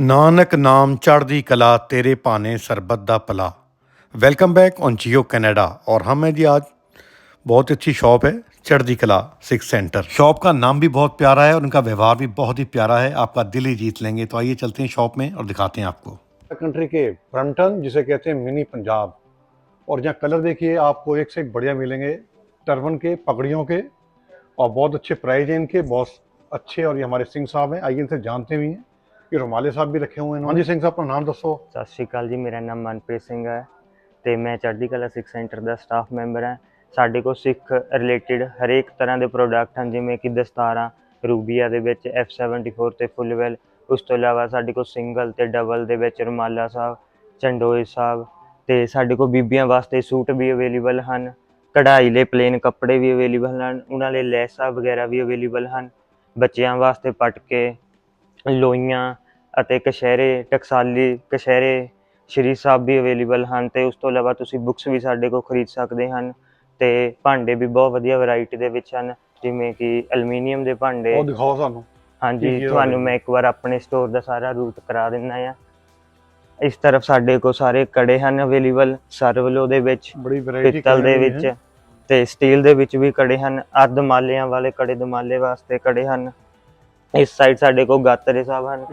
ਨਾਨਕ ਨਾਮ ਚੜ੍ਹਦੀ ਕਲਾ तेरे पाने सरबत दा पला welcome back on Geo Canada और हम हैं जी आज बहुत अच्छी शॉप है चढ़दी कला सिक्स सेंटर शॉप का नाम भी बहुत प्यारा है और उनका व्यवहार भी बहुत ही प्यारा है आपका दिल ही जीत लेंगे तो आइए चलते हैं शॉप में और दिखाते हैं आपको कंट्री के ब्रम्पटन जिसे कहते हैं मिनी पंजाब और यहाँ कलर देखिए आपको एक से एक बढ़िया मिलेंगे टर्बन के पगड़ियों के और बहुत अच्छे प्राइस हैं इनके बहुत अच्छे और ये हमारे सिंह साहब हैं आइए इनसे जानते भी हैं ये रुमाले साहब भी रखे हुए हैं हाँ जी सिंह साहब अपना नाम दसो ਸਤਿ ਸ਼੍ਰੀ ਅਕਾਲ ਜੀ ਮੇਰਾ ਨਾਮ ਮਨਪ੍ਰੀਤ ਸਿੰਘ ਹੈ ਤੇ ਮੈਂ ਚੜ੍ਹਦੀ ਕਲਾ ਸਿੱਖ ਸੈਂਟਰ ਦਾ ਸਟਾਫ ਮੈਂਬਰ ਹਾਂ ਸਾਡੇ ਕੋਲ ਸਿੱਖ ਰਿਲੇਟਡ ਹਰੇਕ ਤਰ੍ਹਾਂ ਦੇ ਪ੍ਰੋਡਕਟ ਹਨ ਜਿਵੇਂ ਕਿ ਦਸਤਾਰਾਂ ਰੂਬੀਆ ਦੇ ਵਿੱਚ F74 ਤੇ ਫੁੱਲ ਵੈਲ ਉਸ ਤੋਂ ਇਲਾਵਾ ਸਾਡੇ ਕੋਲ ਸਿੰਗਲ ਤੇ ਡਬਲ ਦੇ ਵਿੱਚ ਰੁਮਾਲਾ ਸਾਹਿਬ ਚੰਡੋਏ ਸਾਹਿਬ ਤੇ ਸਾਡੇ ਕੋਲ ਬੀਬੀਆਂ ਵਾਸਤੇ ਸੂਟ ਵੀ ਅਵੇਲੇਬਲ ਹਨ ਕਢਾਈ ਲਈ ਪਲੇਨ ਕੱਪੜੇ ਵੀ ਅਵੇਲੇਬਲ ਹਨ ਉਹਨਾਂ ਲਈ ਲੈਸਾਂ ਵਗੈਰਾ ਵੀ ਅਵੇਲੇਬਲ ਹਨ ਬੱਚਿਆਂ ਵਾਸਤੇ ਪਟਕੇ ਲੋਈਆਂ ਅਤੇ ਕਸਹਿਰੇ ਟਕਸਾਲੀ ਕਛਹਿਰੇ ਸ਼੍ਰੀ ਸਾਹਿਬ ਵੀ ਅਵੇਲੇਬਲ ਹਨ ਅਤੇ ਉਸ ਤੋਂ ਇਲਾਵਾ ਤੁਸੀਂ ਬੁੱਕਸ ਵੀ ਸਾਡੇ ਕੋਲ ਖਰੀਦ ਸਕਦੇ ਹਨ ਅਤੇ ਭਾਂਡੇ ਵੀ ਬਹੁਤ ਵਧੀਆ ਵੈਰਾਈਟੀ ਦੇ ਵਿੱਚ ਹਨ ਜਿਵੇਂ ਕਿ ਐਲੂਮੀਨੀਅਮ ਦੇ ਭਾਂਡੇ। ਉਹ ਦਿਖਾਓ ਸਾਨੂੰ। ਹਾਂਜੀ ਤੁਹਾਨੂੰ ਮੈਂ ਇੱਕ ਵਾਰ ਆਪਣੇ ਸਟੋਰ ਦਾ ਸਾਰਾ ਰੂਟ ਕਰਾ ਦਿੰਦਾ ਆ। ਇਸ ਤਰਫ ਸਾਡੇ ਕੋਲ ਸਾਰੇ ਕੜੇ ਹਨ ਅਵੇਲੇਬਲ ਸਰਵਲੋ ਦੇ ਵਿੱਚ ਬੜੀ ਵੈਰਾਈਟੀ ਪਿੱਤਲ ਦੇ ਵਿੱਚ ਤੇ ਸਟੀਲ ਦੇ ਵਿੱਚ ਵੀ ਕੜੇ ਹਨ ਅਰਧ ਮਾਲਿਆਂ ਵਾਲੇ ਕੜੇ ਦਮਾਲੇ ਵਾਸਤੇ ਕੜੇ ਹਨ। ਇਸ ਸਾਈਡ ਸਾਡੇ ਕੋਲ ਗਾਤਰੇ ਸਾਹਿਬ ਹਨ।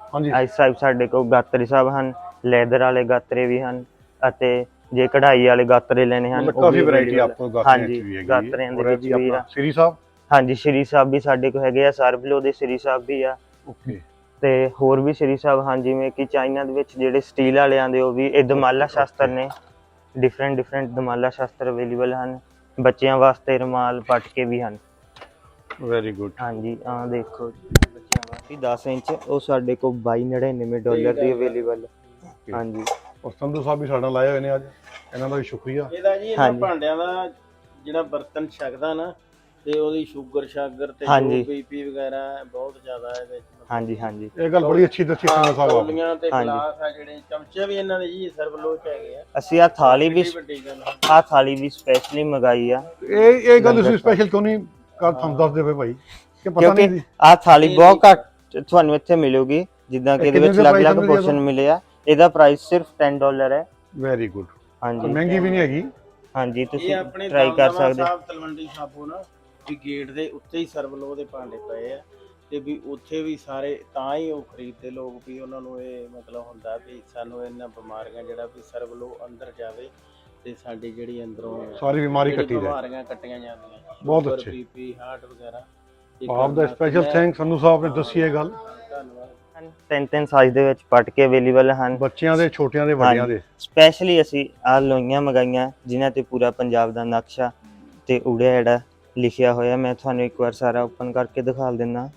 ਹਾਂਜੀ। ਇਸ ਸਾਈਡ ਸਾਡੇ ਕੋਲ ਗਾਤਰੇ ਸਾਹਿਬ ਹਨ ਲੈਦਰ ਵਾਲੇ ਗਾਤਰੇ ਵੀ ਹਨ ਅਤੇ ਜੇ ਕਢਾਈ ਵਾਲੇ ਗਾਤਰੇ ਲੈਣੇ ਹਨ ਉਹ ਕਾਫੀ ਵੈਰਾਈਟੀ ਆਪਕੋ ਗਾਤਰਿਆਂ ਦੀ ਵੀ ਹੈਗੀ। ਗਾਤਰਿਆਂ ਦੇ ਵਿੱਚ ਵੀ ਆ। ਸ੍ਰੀ ਸਾਹਿਬ ਹਾਂਜੀ ਸ੍ਰੀ ਸਾਹਿਬ ਵੀ ਸਾਡੇ ਕੋਲ ਹੈਗੇ ਆ ਸਰਬਲੋ ਦੇ ਸ੍ਰੀ ਸਾਹਿਬ ਵੀ ਆ। ਓਕੇ। ਤੇ ਹੋਰ ਵੀ ਸ੍ਰੀ ਸਾਹਿਬ ਹਾਂ ਜਿਵੇਂ ਕਿ ਚਾਈਨਾ ਦੇ ਵਿੱਚ ਜਿਹੜੇ ਸਟੀਲ ਵਾਲੇ ਆਂਦੇ ਉਹ ਵੀ ਇਹ ਦਮਾਲਾ ਸ਼ਾਸਤਰ ਨੇ। ਡਿਫਰੈਂਟ ਡਿਫਰੈਂਟ ਦਮਾਲਾ ਸ਼ਾਸਤਰ ਅਵੇਲੇਬਲ ਹਨ। ਬੱਚਿਆਂ ਵਾਸਤੇ ਰੁਮਾਲ ਪਟਕੇ ਵੀ ਹਨ। ਵੈਰੀ ਗੁੱਡ ਹਾਂਜੀ ਆ ਦੇਖੋ ਬੱਚਿਆਂ ਇੰਚ ਉਹ ਸਾਡੇ ਕੋਲ 2299 ਡਾਲਰ ਦੀ ਅਵੇਲੇਬਲ ਹਾਂਜੀ। ਔਰ ਸਾਹਿਬ ਵੀ ਸਾਡਾ ਲਾਏ ਹੋਏ ਨੇ ਅੱਜ ਇਹਨਾਂ ਦਾ ਵੀ ਸ਼ੁਕਰੀਆ। ਇਹਦਾ ਜੀ ਇਹਨਾਂ ਭਾਂਡਿਆਂ ਦਾ ਜਿਹੜਾ ਬਰਤਨ ਛਕਦਾ ਨਾ ਤੇ ਉਹਦੀ ਸ਼ੂਗਰ ਸ਼ਾਗਰ ਤੇ ਬੀਪੀ ਵਗੈਰਾ ਬਹੁਤ ਜ਼ਿਆਦਾ ਇਹਦੇ ਵਿੱਚ ਹਾਂਜੀ ਹਾਂਜੀ। ਇਹ ਗੱਲ ਬੜੀ ਅੱਛੀ ਦੱਸੀ ਸੰਧੂ ਸਾਹਿਬ ਆਪ ਕੌਲੀਆਂ ਤੇ ਹਾਂਜੀ। ਗਲਾਸ ਆ ਜਿਹੜੇ ਚਮਚੇ ਵੀ ਇਹਨਾਂ ਦੇ ਜੀ ਸਰਵਲੋ ਚ ਹੈਗੇ ਆ। ਅਸੀਂ ਆ ਥਾਲੀ ਵੀ ਕਿੰਨੀ ਵੱਡੀ ਗੱਲ ਆ। ਆ ਥਾਲੀ ਵੀ ਸਪੈਸ਼ਲੀ ਮੰਗਾਈ ਆ। ਇਹ ਇਹ ਗੱਲ ਤੁਸੀਂ ਸਪੈਸ਼ਲ ਕਿਉਂ ਨਹੀਂ ਕਰ ਤੁਹਾਨੂੰ ਦੱਸ ਦੇਵੇ ਭਾਈ? ਕਿ ਪਤਾ ਕਿਉਂਕਿ ਨਹੀਂ ਆ ਥਾਲੀ ਬਹੁਤ ਘੱਟ ਤੁਹਾਨੂੰ ਇੱਥੇ ਮਿਲੂਗੀ ਜਿੱਦਾਂ ਕਿ ਇਹ ਇਹਦੇ ਕਿੰਨੇ ਵਿੱਚ ਦੇ ਅਲੱਗ-ਅਲੱਗ ਪੋਰਸ਼ਨ ਮਿਲੇ ਆ ਇਹਦਾ ਪ੍ਰਾਈਸ ਸਿਰਫ 10 ਡਾਲਰ ਹੈ। ਵੈਰੀ ਗੁੱਡ ਹਾਂਜੀ। ਮਹਿੰਗੀ ਵੀ ਨਹੀਂ ਹੈਗੀ। ਹਾਂਜੀ ਇਹ ਤੁਸੀਂ ਆਪਣੇ ਟਰਾਈ ਕਰ ਸਕਦੇ। ਸਾਹਿਬ ਤਲਵੰਡੀ ਸਾਬੋ ਨਾ ਵੀ ਗੇਟ ਦੇ ਉੱਤੇ ਹੀ ਸਰਵਲੋ ਦੇ ਭਾਂਡੇ ਪਏ ਆ। ਤੇ ਵੀ ਉੱਥੇ ਵੀ ਸਾਰੇ ਤਾਂ ਹੀ ਉਹ ਖਰੀਦਦੇ ਲੋਕ ਵੀ ਉਹਨਾਂ ਨੂੰ ਇਹ ਮਤਲਬ ਹੁੰਦਾ ਵੀ ਸਾਨੂੰ ਇਹਨਾਂ ਬਿਮਾਰੀਆਂ ਜਿਹੜਾ ਵੀ ਸਰਵਲੋ ਅੰਦਰ ਜਾਵੇ ਤੇ ਸਾਡੀ ਜਿਹੜੀ ਅੰਦਰੋਂ ਸਾਰੀ ਬਿਮਾਰੀ ਕੱਟੀ ਜਾਏ। ਬਿਮਾਰੀਆਂ ਕੱਟੀਆਂ ਜਾਂਦੀਆਂ। ਬਹੁਤ ਅੱਛੇ। ਬੀਪੀ ਹਾਰਟ ਵਗੈਰਾ। ਆਪ ਦਾ। ਸਪੈਸ਼ਲ ਥੈਂਕ ਸੰਧੂ ਸਾਹਿਬ ਨੇ ਦੱਸੀ ਇਹ ਗੱਲ। ਧੰਨਵਾਦ। ਤਿੰਨ ਤਿੰਨ ਸਾਈਜ਼ ਦੇ ਵਿੱਚ ਪਟ ਕੇ ਅਵੇਲੇਬਲ ਹਨ। ਬੱਚਿਆਂ ਦੇ ਛੋਟਿਆਂ ਦੇ ਵੱਡਿਆਂ। ਦੇ। ਸਪੈਸ਼ਲੀ ਅਸੀਂ ਆ ਲੋਈਆਂ ਮੰਗਾਈਆਂ ਜਿਨ੍ਹਾਂ ਤੇ ਪੂਰਾ ਪੰਜਾਬ ਦਾ ਨਕਸ਼ਾ ਤੇ ਉੜਿਆ ਜਿਹੜਾ ਲਿਖਿਆ ਹੋਇਆ। ਮੈਂ ਤੁਹਾਨੂੰ ਇੱਕ ਵਾਰ ਸਾਰਾ ਓਪਨ ਕਰਕੇ ਦਿਖਾ ਦਿੰਦਾ।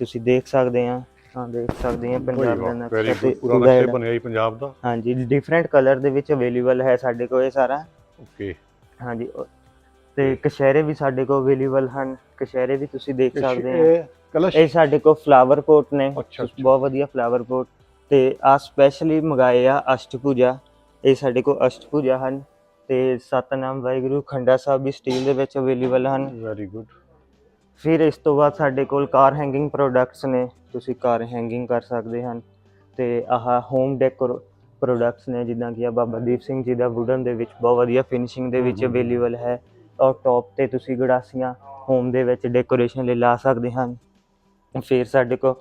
ਤੁਸੀਂ ਦੇਖ ਸਕਦੇ ਆ ਹਾਂ ਦੇਖ ਸਕਦੇ ਆ ਪੰਜਾਬ ਦਾ ਨਕਸ਼ਾ ਤੇ ਪੂਰਾ ਨਕਸ਼ਾ। ਬਣਿਆ ਹੀ ਪੰਜਾਬ ਦਾ। ਹਾਂਜੀ ਡਿਫਰੈਂਟ ਕਲਰ ਦੇ ਵਿੱਚ ਅਵੇਲੇਬਲ ਹੈ ਸਾਡੇ ਕੋਲ ਇਹ ਸਾਰਾ। ਓਕੇ ਹਾਂਜੀ ਤੇ ਕਸ਼ਹਿਰੇ ਵੀ ਸਾਡੇ ਕੋਲ ਅਵੇਲੇਬਲ ਹਨ ਕਸ਼ਹਿਰੇ ਵੀ ਤੁਸੀਂ ਦੇਖ ਸਕਦੇ ਆ। ਇਹ ਸਾਡੇ ਕੋਲ ਫਲਾਵਰ ਪੋਟ ਨੇ। ਬਹੁਤ ਵਧੀਆ ਫਲਾਵਰ ਪੋਟ ਤੇ ਆ ਸਪੈਸ਼ਲੀ ਮੰਗਾਏ ਆ ਅਸ਼ਟ ਪੂਜਾ ਇਹ ਸਾਡੇ ਕੋਲ ਅਸ਼ਟ ਪੂਜਾ ਹਨ। ਤੇ ਸਤਨਾਮ ਵਾਹਿਗੁਰੂ ਖੰਡਾ ਸਾਹਿਬ ਵੀ ਸਟੀਲ ਦੇ ਵਿੱਚ ਅਵੇਲੇਬਲ ਹਨ। ਵੈਰੀ ਗੁੱਡ ਫਿਰ ਇਸ ਤੋਂ ਬਾਅਦ ਸਾਡੇ ਕੋਲ ਕਾਰ ਹੈਂਗਿੰਗ ਪ੍ਰੋਡਕਟਸ ਨੇ ਤੁਸੀਂ ਕਾਰ ਹੈਂਗਿੰਗ ਕਰ ਸਕਦੇ ਹਨ ਤੇ ਆਹ ਹੋਮ ਡੈਕੋਰ ਪ੍ਰੋਡਕਟਸ ਨੇ ਜਿੱਦਾਂ ਕਿ ਆ ਬਾਬਾ ਦੀਪ ਸਿੰਘ ਜੀ ਦਾ ਵੁਡਨ ਦੇ ਵਿੱਚ ਬਹੁਤ ਵਧੀਆ ਫਿਨਿਸ਼ਿੰਗ ਦੇ ਵਿੱਚ। ਅਵੇਲੇਬਲ ਹੈ ਔਰ ਟੌਪ ਤੇ ਤੁਸੀਂ ਗੜਾਸੀਆਂ ਹੋਮ ਦੇ ਵਿੱਚ ਡੈਕੋਰੇਸ਼ਨ ਲਈ ਲਾ ਸਕਦੇ ਹਨ। ਫਿਰ ਸਾਡੇ ਕੋਲ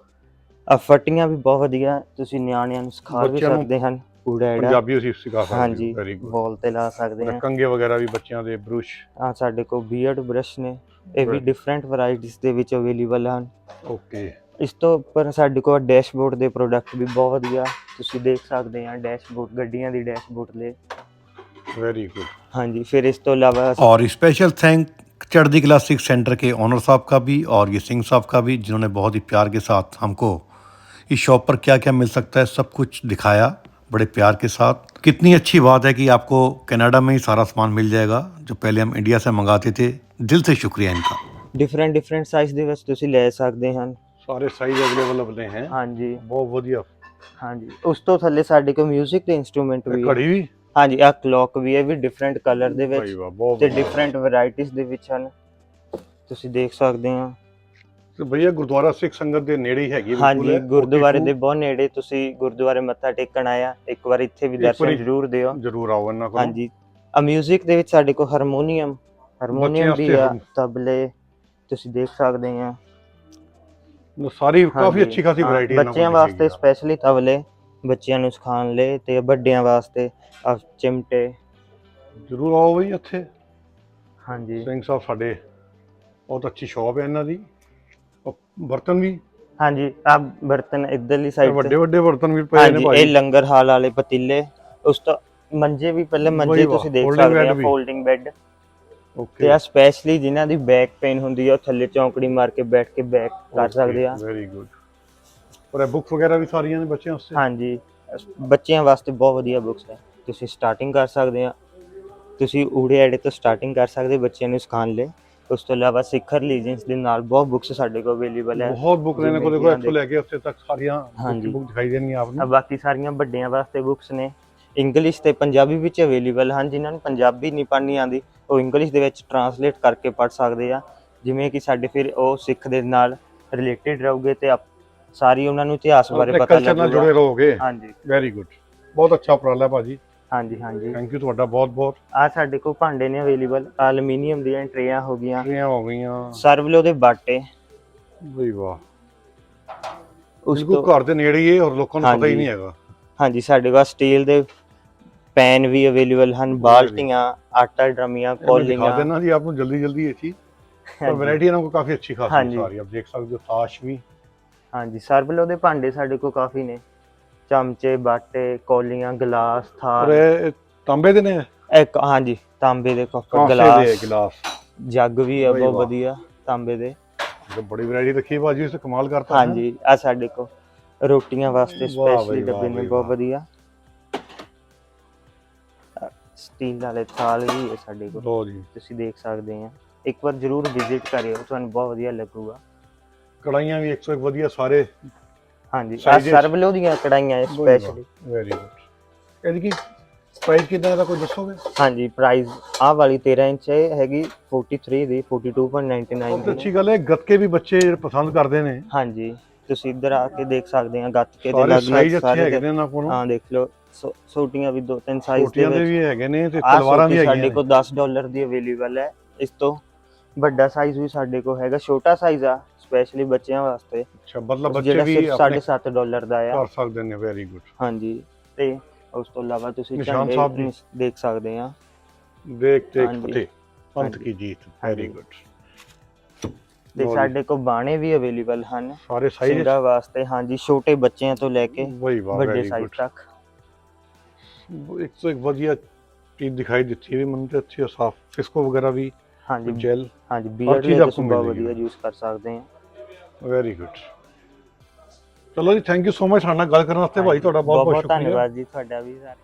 ਆ ਫਟੀਆਂ ਵੀ ਬਹੁਤ ਵਧੀਆ ਤੁਸੀਂ ਨਿਆਣਿਆਂ ਨੂੰ ਸਿਖਾ ਵੀ ਸਕਦੇ ਹਨ। ਕੂੜਾ ਜਿਹੜਾ ਪੰਜਾਬੀ ਅਸੀਂ ਸਿਖਾ ਸਕਦੇ ਹਾਂਜੀ ਵੈਰੀ ਗੁੱਡ ਵਾਲ ਤੇ ਲਾ ਸਕਦੇ ਹਾਂ। ਕੰਗੇ ਵਗੈਰਾ ਵੀ ਬੱਚਿਆਂ ਦੇ ਬਰੁਸ਼ ਆ ਸਾਡੇ ਕੋਲ ਬੀਅਰਡ ਬ੍ਰਸ਼ ਨੇ ਇਹ ਵੀ Right. ਡਿਫਰੈਂਟ ਵੈਰਾਈਟੀਆਂ ਦੇ ਵਿੱਚ ਅਵੇਲੇਬਲ ਹਨ ਓਕੇ ਇਸ ਤੋਂ ਉੱਪਰ ਸਾਡੇ ਕੋਲ ਡੈਸ਼ਬੋਰਡ ਦੇ ਪ੍ਰੋਡਕਟ ਵੀ ਬਹੁਤ ਵਧੀਆ ਤੁਸੀਂ ਦੇਖ ਸਕਦੇ ਆ ਡੈਸ਼ਬੋਰਡ ਗੱਡੀਆਂ ਦੀ ਡੈਸ਼ਬੋਰਡ ਦੇ ਵੈਰੀ ਗੁੱਡ ਹਾਂਜੀ ਫਿਰ ਇਸ ਤੋਂ ਇਲਾਵਾ और स्पेशल थैंक चढ़दी कला सिक्स सेंटर के ऑनर साहब का भी और ये सिंह साहब का भी जिन्होंने बहुत ही प्यार के साथ हमको इस शॉप पर क्या क्या मिल सकता है सब कुछ दिखाया बड़े प्यार के साथ कितनी अच्छी बात है कि आपको कनाडा में ही सारा सामान मिल जाएगा जो पहले हम इंडिया से मंगाते थे ਦਿਲ ਤੋਂ ਸ਼ੁਕਰੀਆ ਇਨਕਾ। ਡਿਫਰੈਂਟ ਡਿਫਰੈਂਟ ਸਾਈਜ਼ ਦੇ ਵਿੱਚ ਤੁਸੀਂ ਲੈ ਸਕਦੇ ਹਨ। ਸਾਰੇ ਸਾਈਜ਼ ਅਵੇਲੇਬਲ ਅਵੇਲੇ ਹੈ? ਹਾਂਜੀ। ਬਹੁਤ ਵਧੀਆ। ਹਾਂਜੀ। ਉਸ ਤੋਂ ਥੱਲੇ ਸਾਡੇ ਕੋਲ 뮤직 ਦੇ ਇਨਸਟਰੂਮੈਂਟ ਵੀ ਘੜੀ ਵੀ? ਹਾਂਜੀ ਆ ਕਲੌਕ ਵੀ ਹੈ ਵੀ ਡਿਫਰੈਂਟ ਕਲਰ ਦੇ ਵਿੱਚ ਤੇ ਡਿਫਰੈਂਟ ਵੈਰਾਈਟੀਆਂ ਦੇ ਵਿੱਚ ਹਨ। ਤੁਸੀਂ ਦੇਖ ਸਕਦੇ ਹੋ। ਤੇ ਭਈਆ ਗੁਰਦੁਆਰਾ ਸਿੱਖ ਸੰਗਤ ਦੇ ਨੇੜੇ ਹੀ ਹੈਗੀ ਹਾਂਜੀ ਗੁਰਦੁਆਰੇ ਦੇ ਬਹੁਤ ਨੇੜੇ ਤੁਸੀਂ ਗੁਰਦੁਆਰੇ ਮੱਥਾ ਟੇਕਣ ਆਇਆ ਇੱਕ ਵਾਰ ਇੱਥੇ ਵੀ ਇੱਕ ਦਰਸ਼ਨ ਜ਼ਰੂਰ ਦਿਓ। ਜਰੂਰ ਆਓ ਇਹਨਾਂ ਕੋਲ। ਹਾਂਜੀ। ਆ 뮤직 ਦੇ ਵਿੱਚ ਸਾਡੇ ਕੋਲ ਹਾਰਮੋਨੀਅਮ ਹਾਰਮੋਨੀਅਮ ਵੀ ਆ ਤਬਲੇ ਤੁਸੀਂ ਦੇਖ ਸਕਦੇ ਆ। ਸਾਰੀ ਕਾਫੀ ਅੱਛੀ ਖਾਸੀ ਹਾਂ, ਵੈਰਾਈਟੀ ਬੱਚਿਆਂ ਵਾਸਤੇ ਸਪੈਸ਼ਲੀ ਤਬਲੇ ਬੱਚਿਆਂ ਨੂੰ ਸਿਖਾਉਣ ਲਈ ਤੇ ਵੱਡਿਆਂ ਵਾਸਤੇ ਆ ਚਿਮਟੇ। ਜ਼ਰੂਰ ਆਓ ਬਈ ਇੱਥੇ। ਹਾਂਜੀ। ਸਿੰਘ ਸਾਹਿਬ ਸਾਡੇ ਬਹੁਤ ਅੱਛੀ ਸ਼ਾਪ ਹੈ ਇਹਨਾਂ ਦੀ। ਬਰਤਨ ਵੀ? ਹਾਂਜੀ ਆ ਬਰਤਨ ਇਧਰਲੀ ਸਾਈਡ ਵੱਡੇ ਵੱਡੇ ਬਰਤਨ ਵੀ ਪਏ ਨੇ ਇਹ ਭਾਈ। ਲੰਗਰ ਹਾਲ ਵਾਲੇ ਪਤੀਲੇ ਉਸ ਤੋਂ ਮੰਜੇ ਵੀ ਪਹਿਲੇ ਮੰਜੇ ਤੁਸੀਂ ਦੇਖ ਸਕਦੇ ਆ ਵੀ। ਫੋਲਡਿੰਗ ਬੈੱਡ ਤੇ ਆ ਸਪੈਸ਼ਲੀ ਜਿਨ੍ਹਾਂ ਦੀ ਬੈਕ ਪੇਨ ਹੁੰਦੀ ਆ ਉਹ ਥੱਲੇ ਚੌਂਕੜੀ ਮਾਰ ਕੇ ਬੈਠ ਕੇ ਬੈਕ ਕਰ ਸਕਦੇ ਆ। ਵੈਰੀ ਗੁੱਡ ਔਰ ਇਹ ਬੁੱਕ ਵਗੈਰਾ ਵੀ ਸਾਰੀਆਂ ਨੇ ਬੱਚਿਆਂ ਵਾਸਤੇ? ਹਾਂਜੀ ਬੱਚਿਆਂ ਵਾਸਤੇ ਬਹੁਤ ਵਧੀਆ ਬੁੱਕਸ ਹੈ ਤੁਸੀਂ ਸਟਾਰਟਿੰਗ ਕਰ ਸਕਦੇ ਆ। ਤੁਸੀਂ ਊੜੇ ਐੜੇ ਤੋਂ ਸਟਾਰਟਿੰਗ ਕਰ ਸਕਦੇ ਬੱਚਿਆਂ ਨੂੰ ਸਿਖਾਉਣ ਲਈ। ਉਸ ਤੋਂ ਇਲਾਵਾ ਸਿੱਖਰ ਲੀਜੈਂਸ ਦੇ ਨਾਲ ਬਹੁਤ ਬੁੱਕਸ ਸਾਡੇ ਕੋਲ ਅਵੇਲੇਬਲ ਹੈ। ਬਹੁਤ ਬੁੱਕ ਨੇ ਕੋਲ। ਦੇਖੋ ਇੱਥੋਂ ਲੈ ਕੇ ਉੱਥੇ ਤੱਕ ਸਾਰੀਆਂ। ਬੁੱਕ ਦਿਖਾਈ ਦੇਣਗੀਆਂ ਆਪ ਆ ਨੂੰ ਬਾਕੀ ਸਾਰੀਆਂ ਵੱਡਿਆਂ ਵਾਸਤੇ ਬੁੱਕਸ ਨੇ। ਇੰਗਲਿਸ਼ ਤੇ ਪੰਜਾਬੀ ਵਿੱਚ ਅਵੇਲੇਬਲ ਹਨ ਜਿਨ੍ਹਾਂ ਨੂੰ ਪੰਜਾਬੀ ਨਹੀਂ ਪੜ੍ਹਨੀ ਆਉਂਦੀ ਉਹ ਇੰਗਲਿਸ਼ ਦੇ ਵਿੱਚ ਟਰਾਂਸਲੇਟ ਕਰਕੇ ਪੜ੍ਹ ਸਕਦੇ ਆ। ਜਿਵੇਂ ਕਿ ਸਾਡੇ ਫਿਰ ਉਹ ਸਿੱਖ ਦੇ ਨਾਲ ਰਿਲੇਟਡ ਰਹੋਗੇ ਤੇ ਆਪ- ਸਾਰੀ ਉਹਨਾਂ ਨੂੰ ਇਤਿਹਾਸ ਬਾਰੇ ਪਤਾ ਕਲਚਰ ਨਾਲ ਲੱਗੂਗਾ। ਜੁੜੇ ਰਹੋਗੇ। ਹਾਂਜੀ। ਵੈਰੀ ਗੁੱਡ ਬਹੁਤ ਅੱਛਾ ਉਪਰਾਲਾ ਹੈ ਭਾਜੀ। ਹਾਂਜੀ ਹਾਂਜੀ। ਥੈਂਕ ਯੂ ਤੁਹਾਡਾ ਬਹੁਤ ਬਹੁਤ। ਆ ਸਾਡੇ ਕੋਲ ਭਾਂਡੇ ਨੇ ਅਵੇਲੇਬਲ ਐਲੂਮੀਨੀਅਮ ਦੀਆਂ ਟਰੇਆਂ ਹੋ ਗਈਆਂ। ਟਰੀਆਂ ਹੋ ਗਈਆਂ। ਸਰਵਲੋ ਦੇ ਬਾਟੇ। ਬਈ ਵਾਹ। ਉਸ ਤੋਂ ਘਰ ਦੇ ਨੇੜੇ ਹੀ ਹੈ ਔਰ ਲੋਕਾਂ ਨੂੰ ਪਤਾ ਹੀ ਹਾਂਜੀ। ਨਹੀਂ ਹੈਗਾ। ਹਾਂਜੀ ਸਾਡੇ ਕੋਲ ਸਟੀਲ ਦੇ ਪੈਨ ਵੀ ਅਵੇਲੇਬਲ ਹਨ ਬਾਲਟੀਆਂ ਆਟਾ ਡਰਮੀਆਂ ਦਿਖਾ ਕੋਲੀਆਂ। ਦੇਣਾ ਜੀ ਆਪ ਨੂੰ ਜਲਦੀ ਜਲਦੀ ਇਹ ਚੀਜ਼। ਪਰ। ਵੈਰਾਈਟੀ ਇਹਨਾਂ ਕੋਲ ਕਾਫੀ ਅੱਛੀ ਖਾਸੀ। ਸਾਰੀ ਆਪ ਦੇਖ ਸਕਦੇ ਹੋ ਤਾਸ਼ ਵੀ। ਹਾਂਜੀ ਸਰਵਲੋ ਦੇ ਭਾਂਡੇ ਸਾਡੇ ਕੋਲ ਕਾਫੀ ਨੇ। ਚਮਚੇ ਬਾਟੇ ਕੋਲੀਆਂ ਗਲਾਸ ਥਾਲ ਇਹ ਤਾਂਬੇ ਦੇ ਨੇ? ਇੱਕ ਹਾਂਜੀ ਤਾਂਬੇ ਦੇ ਕੱਪ ਗਲਾਸ। ਗਿਲਾਸ। ਜੱਗ ਵੀ ਹੈ ਬਹੁਤ। ਵਧੀਆ ਤਾਂਬੇ ਦੇ। ਬੜੀ ਵੈਰਾਈਟੀ ਰੱਖੀ ਭਾਜੀ ਇਸ ਕਮਾਲ ਕਰਤਾ। ਹਾਂਜੀ ਆ ਸਾਡੇ ਕੋਲ ਰੋਟੀਆਂ ਵਾਸਤੇ ਸਪੈਸ਼ਲੀ ਡੱਬੇ ਨੇ ਬਹੁਤ। ਵਧੀਆ। ਸਟੀਲ ਵਾਲੇ ਥਾਲ ਵੀ ਹੈ ਸਾਡੇ ਕੋਲ। ਲਓ ਜੀ। ਤੁਸੀਂ ਦੇਖ ਸਕਦੇ ਆ ਇੱਕ ਵਾਰ ਜਰੂਰ ਵਿਜ਼ਿਟ ਕਰਿਓ ਤੁਹਾਨੂੰ ਬਹੁਤ ਵਧੀਆ ਲੱਗੂਗਾ। ਕੜਾਈਆਂ ਵੀ 101 ਵਧੀਆ ਸਾਰੇ। ਹਾਂਜੀ ਆ Sizes? ਸਰਵਲੋ ਦੀਆਂ ਕੜਾਈਆਂ ਸਪੈਸ਼ਲੀ ਵੈਰੀ ਗੁੱਡ ਇਹਦੀ ਕੀ ਪ੍ਰਾਈਸ ਕਿੰਨਾ ਦਾ ਕੋਈ ਦੱਸੋਗੇ? ਹਾਂਜੀ ਪ੍ਰਾਈਸ ਆਹ ਵਾਲੀ 13 ਇੰਚ ਹੈ ਹੈਗੀ 43 ਦੀ 42.99 ਬਹੁਤ ਦੀ। ਅੱਛੀ ਗੱਲ ਹੈ ਗੱਤਕੇ ਵੀ ਬੱਚੇ ਜਿਹੜੇ ਪਸੰਦ ਕਰਦੇ ਨੇ। ਹਾਂਜੀ। ਤੁਸੀਂ ਇੱਧਰ ਆ ਕੇ ਦੇਖ ਸਕਦੇ ਆ ਗੱਤਕੇ ਦੇ ਸਾਰੇ ਸਾਈਜ਼ ਅੱਛੇ ਸਾਰੇ ਹੈਗੇ ਦੇ- ਨੇ ਇਹਨਾਂ ਕੋਲ। ਹਾਂ ਦੇਖ ਲਓ ਸੋ- ਸੋਟੀਆਂ ਵੀ ਦੋ ਤਿੰਨ ਸਾਈਜ਼ ਦੇ ਛੋਟੀਆਂ ਦੇ ਵਿੱਚ। ਵੀ ਹੈਗੇ ਨੇ ਤੇ ਆਹ ਤਲਵਾਰਾਂ ਵੀ ਸੋਟੀ ਹੈਗੀਆਂ ਸਾਡੇ ਨੇ ਕੋਲ 10 ਡਾਲਰ ਦੀ ਅਵੇਲੇਬਲ ਹੈ। ਇਸ ਤੋਂ ਵੱਡਾ ਸਾਈਜ਼ ਵੀ ਸਾਡੇ ਕੋਲ ਹੈਗਾ ਛੋਟਾ ਸਾਈਜ਼ ਆ ਸਪੈਸ਼ਲੀ ਬੱਚਿਆਂ ਵਾਸਤੇ। ਅੱਛਾ ਮਤਲਬ ਬੱਚੇ ਜਿਹੜਾ ਵੀ ਸਿਰਫ ਆਪਣੇ 7.5 ਡਾਲਰ ਦਾ ਆ। ਕਰ ਸਕਦੇ ਨੇ ਵੈਰੀ ਗੁੱਡ ਹਾਂਜੀ ਤੇ ਉਸ ਤੋਂ ਇਲਾਵਾ ਤੁਸੀਂ ਨਿਸ਼ਾਨ ਝੰਡੇ ਸਾਹਿਬ ਜੀ। ਨਿਸ- ਦੇਖ ਸਕਦੇ ਆ। ਦੇਖ ਦੇਖ ਹਾਂਜੀ। ਫਤਿਹ। ਪੰਥ ਹਾਂਜੀ। ਕੀ ਜੀਤ ਵੈਰੀ ਹਾਂਜੀ। ਗੁੱਡ ਤੇ ਸਾਡੇ ਕੋਲ ਬਾਣੇ ਵੀ ਅਵੇਲੇਬਲ ਹਨ। ਸਾਰੇ ਸਾਈਜ਼ ਸਿੰਘਾਂ ਵਾਸਤੇ ਹਾਂਜੀ ਛੋਟੇ ਬੱਚਿਆਂ ਤੋਂ ਲੈ ਕੇ ਵਈ ਵਾਹ ਵੱਡੇ ਵੈਰੀ ਸਾਈਜ਼ ਗੁੱਡ ਤੱਕ। ਇੱਕ ਤੋਂ ਇੱਕ ਵਧੀਆ ਚੀਜ਼ ਦਿਖਾਈ ਦਿੱਤੀ ਵੀ ਮੈਨੂੰ ਤੇ ਅੱਛੀ ਸਾਫ਼ ਫਿਸਕੋ ਵਗੈਰਾ ਵੀ ਹਾਂਜੀ। ਜੈਲ ਹਾਂਜੀ ਬੀਅਰਡ ਚੀਜ਼ ਲਈ ਆਪਕੋ ਤੁਸੀਂ ਬਹੁਤ ਮਿਲੇਗੀ। ਵਧੀਆ ਯੂਜ਼ ਕਰ ਸਕਦੇ ਆ ਵੈਰੀ ਗੁੱਡ ਚਲੋ ਜੀ ਥੈਂਕ ਯੂ ਸੋ ਮਚ ਸਾਡੇ ਨਾਲ ਗੱਲ ਕਰਨ ਵਾਸਤੇ। ਭਾਈ ਤੁਹਾਡਾ ਬਹੁਤ ਬਹੁਤ ਸ਼ੁਕਰੀਆ। ਧੰਨਵਾਦ ਜੀ ਤੁਹਾਡਾ ਵੀ ਸਰ